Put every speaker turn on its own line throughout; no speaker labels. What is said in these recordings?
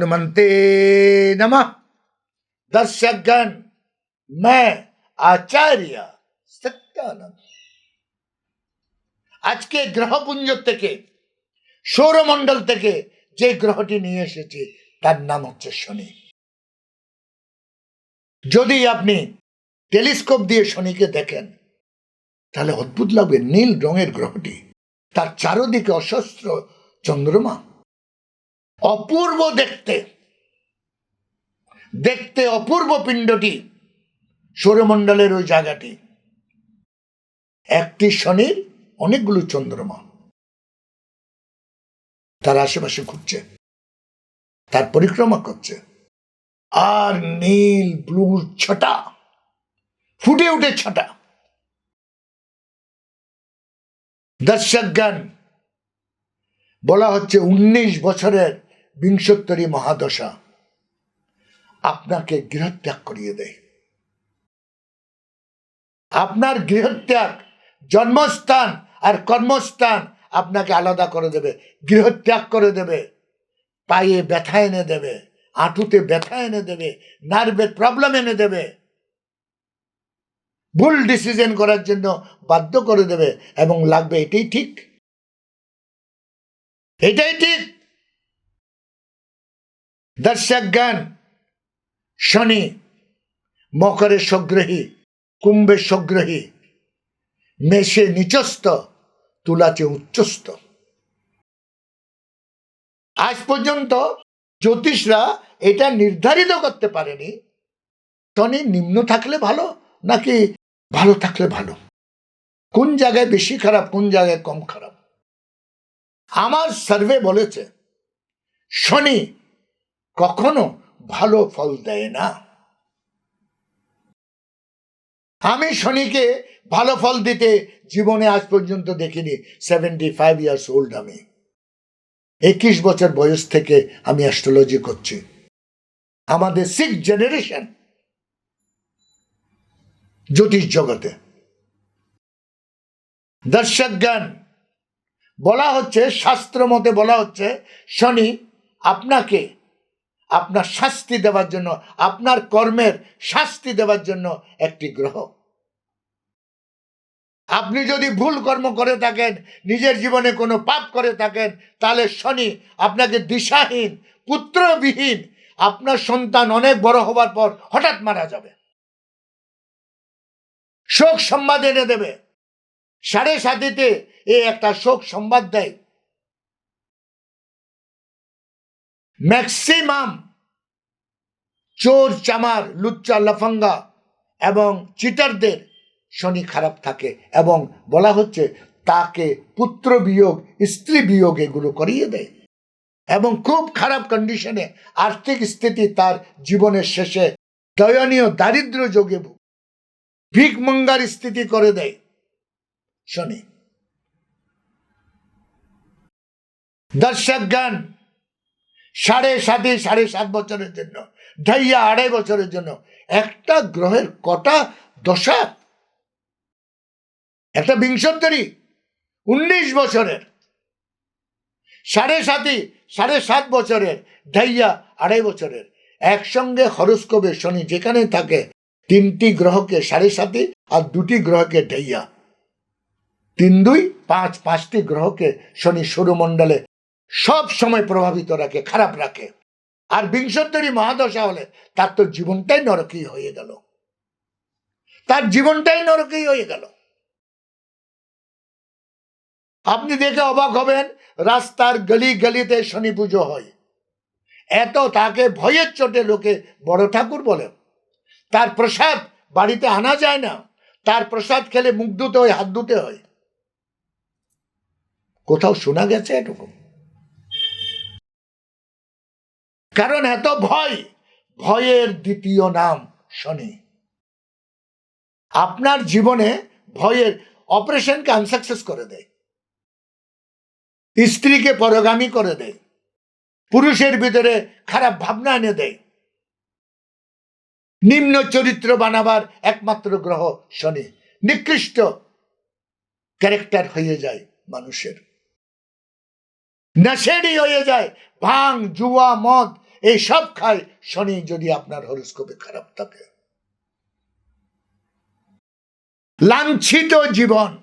हनुमंते नमः दर्शकगण मैं আচার্য সত্যানন্দ আজকে গ্রহপুঞ্জ থেকে সৌরমণ্ডল থেকে যে গ্রহটি নিয়ে এসেছি তার নাম হচ্ছে শনি যদি আপনি টেলিস্কোপ দিয়ে শনিকে দেখেন তাহলে অদ্ভুত লাগবে নীল রঙের গ্রহটি তার চারদিকে অশস্ত্র চন্দ্রমা অপূর্ব দেখতে। দেখতে অপূর্ব পিণ্ডটি সৌরমণ্ডলের ওই জায়গাটি। একটি শনির অনেকগুলো চন্দ্রমা। তার আশেপাশে ঘুরছে। তার পরিক্রমা করছে। আর নীল ব্লু ছটা। ফুটে উঠে ছটা। দর্শকগণ, বলা হচ্ছে উনিশ বছরের বিংশোত্তরী মহাদশা। আপনাকে গৃহত্যাগ করিয়ে দেয়। আপনার গৃহত্যাগ, জন্মস্থান আর কর্মস্থান আপনাকে আলাদা করে দেবে, গৃহত্যাগ করে দেবে। পায়ে ব্যথা এনে দেবে আঁটুতে ব্যথা এনে দেবে নার্ভের প্রবলেম এনে দেবে। ভুল ডিসিশন করার জন্য বাধ্য করে দেবে এবং লাগবে এটাই ঠিক। এটাই ঠিক। দর্শক জ্ঞান শনি মকরের সগ্রহী কুম্ভের সগ্রহী মেষে নিচস্ত তুলাচে উচ্চস্ত আজ পর্যন্ত জ্যোতিষরা এটা নির্ধারিত করতে পারেনি শনি নিম্ন থাকলে ভালো নাকি ভালো থাকলে ভালো কোন জায়গায় বেশি খারাপ কোন জায়গায় কম খারাপ আমার সার্ভে বলেছে শনি কখনো ভালো ফল দেয় না। আমি শনিকে ভালো ফল দিতে জীবনে আজ পর্যন্ত দেখিনি সেভেন্টি ফাইভ ইয়ার্স ওল্ড আমি। একুশ বছর বয়স থেকে আমি অ্যাস্ট্রোলজি করছি। আমাদের সিক্স জেনারেশন জ্যোতিষ জগতে। দর্শক জ্ঞান, বলা হচ্ছে, শাস্ত্র মতে বলা হচ্ছে, শনি আপনাকে আপনার শাস্তি দেওয়ার জন্য, আপনার কর্মের শাস্তি দেওয়ার জন্য একটি গ্রহ। আপনি যদি ভুল কর্ম করে থাকেন, নিজের জীবনে কোনো পাপ করে থাকেন, তাহলে শনি আপনাকে দিশাহীন, পুত্রবিহীন, আপনার সন্তান অনেক বড় হবার পর হঠাৎ মারা যাবে। শোক সংবাদ এনে দেবে। সাড়ে সাতিতে এ একটা শোক সংবাদ দেয়। ম্যাক্সিমাম চোর, চামার, লুচ্চা, লাফাঙ্গা এবং চিটারদের শনি খারাপ থাকে এবং বলা হচ্ছে তাকে পুত্র বিয়োগ, স্ত্রী বিয়োগ এগুলো করিয়ে দেয় এবং খুব খারাপ কন্ডিশনে আর্থিক স্থিতি তার জীবনের শেষে দয়নীয় দারিদ্র যোগে ভিকমঙ্গার স্থিতি করে দেয় শনি। দর্শক জ্ঞান সাড়ে সাতে সাড়ে সাত বছরের জন্য, ঢাইয়া আড়াই বছরের জন্য, একটা গ্রহের কটা দশা? একটা বিংশোত্তরী উনিশ বছরের। সাড়ে সাতই, সাড়ে সাত বছরের, ঢাইয়া আড়াই বছরের। একসঙ্গে হরস্কোপে শনি যেখানে থাকে, তিনটি গ্রহকে সাড়ে সাতই আর দুটি গ্রহকে ঢাইয়া। তিন দুই পাঁচ, পাঁচটি গ্রহকে শনি সৌরমণ্ডলে সব সময় প্রভাবিত রাখে, খারাপ রাখে। আর বিংশোত্তরী মহাদশা হলে তার তো জীবনটাই নরকই হয়ে গেল। তার জীবনটাই নরকই হয়ে গেল। আপনি দেখে অবাক হবেন, রাস্তার গলি গলিতে শনি পুজো হয়। এত তাকে ভয়ের চোটে লোকে বড় ঠাকুর বলে। তার প্রসাদ বাড়িতে আনা যায় না। তার প্রসাদ খেলে মুখ ধুতে হয়, হাত ধুতে হয়। কোথাও শোনা গেছে এটুকু কারণ এত ভয়, ভয়ের দ্বিতীয় নাম শনি। আপনার জীবনে ভয়ের অপারেশনকে আনসাকসেস করে দেয়। স্ত্রীকে পরগামী করে দেয়। পুরুষের ভিতরে খারাপ ভাবনা এনে দেয়। নিম্ন চরিত্র বানাবার একমাত্র গ্রহ শনি। নিকৃষ্ট ক্যারেক্টার হয়ে যায় মানুষের। নেশেরই হয়ে যায় ভাং জুয়া, মদ এই সব খায় শনি যদি আপনার হরস্কোপে খারাপ থাকে। লাঞ্ছিত জীবন।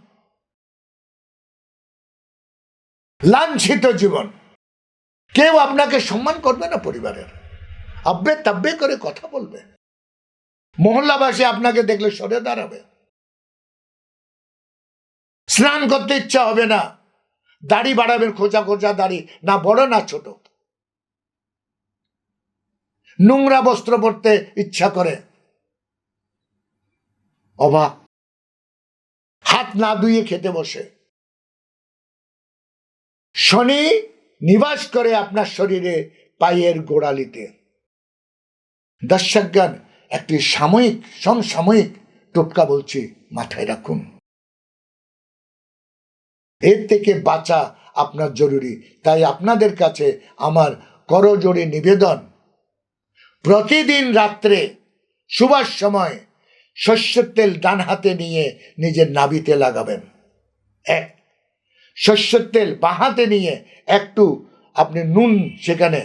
লাঞ্ছিত জীবন। কেউ আপনাকে সম্মান করবে না পরিবারের। আব্বে তাব্বে করে কথা বলবে। মহল্লাবাসী আপনাকে দেখলে সরে দাঁড়াবে। স্নান করতে ইচ্ছা হবে না। দাড়ি বাড়াবেন খোঁচা খোঁচা দাড়ি, না বড় না ছোট। নোংরা বস্ত্র পরতে ইচ্ছা করে। অবাক। হাত না ধুয়ে খেতে বসে। শনি নিবাস করে আপনার শরীরে পায়ের গোড়ালিতে। দর্শকগণ একটি সাময়িক, সমসাময়িক টোটকা বলছি মাথায় রাখুন। এর থেকে বাঁচা আপনার জরুরি। তাই আপনাদের কাছে আমার করজোড়ে নিবেদন। প্রতিদিন রাত্রে সুবাস সময় শস্যের তেল ডান হাতে নিয়ে নিজের নাবিতে লাগাবেন। এক শস্যের তেল বাঁ হাতে নিয়ে একটু আপনি নুন সেখানে,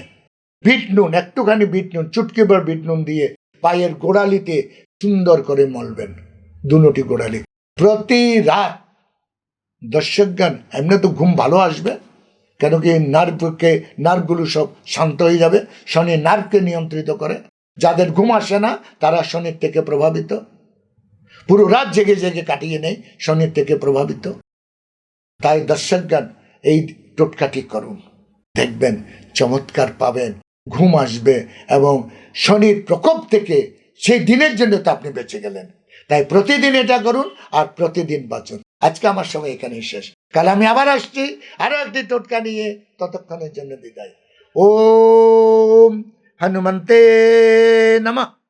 বিট নুন, একটুখানি বিট নুন, চুটকি ভর বিট নুন দিয়ে পায়ের গোড়ালিতে সুন্দর করে মলবেন দুটি গোড়ালি। প্রতি রাত দর্শকগান এমনি তো ঘুম ভালো আসবে। কেন কি নার্ভকে, নার্ভগুলো সব শান্ত হয়ে যাবে, শনি নার্ভকে নিয়ন্ত্রিত করে। যাদের ঘুম আসে না, তারা শনির থেকে প্রভাবিত। পুরো রাত জেগে জেগে কাটিয়ে নেই শনির থেকে প্রভাবিত। তাই দর্শকগান এই টোটকাটি করুন। দেখবেন, চমৎকার পাবেন, ঘুম আসবে এবং শনির প্রকোপ থেকে সেই দিনের জন্য তো আপনি বেঁচে গেলেন। তাই প্রতিদিন এটা করুন আর প্রতিদিন বাঁচুন। আজকে আমার সময় এখানেই শেষ। কাল আমি আবার আসছি, আরও একটি টোটকা নিয়ে ততক্ষণের জন্য বিদায়। ওম হনুমন্তে নমঃ।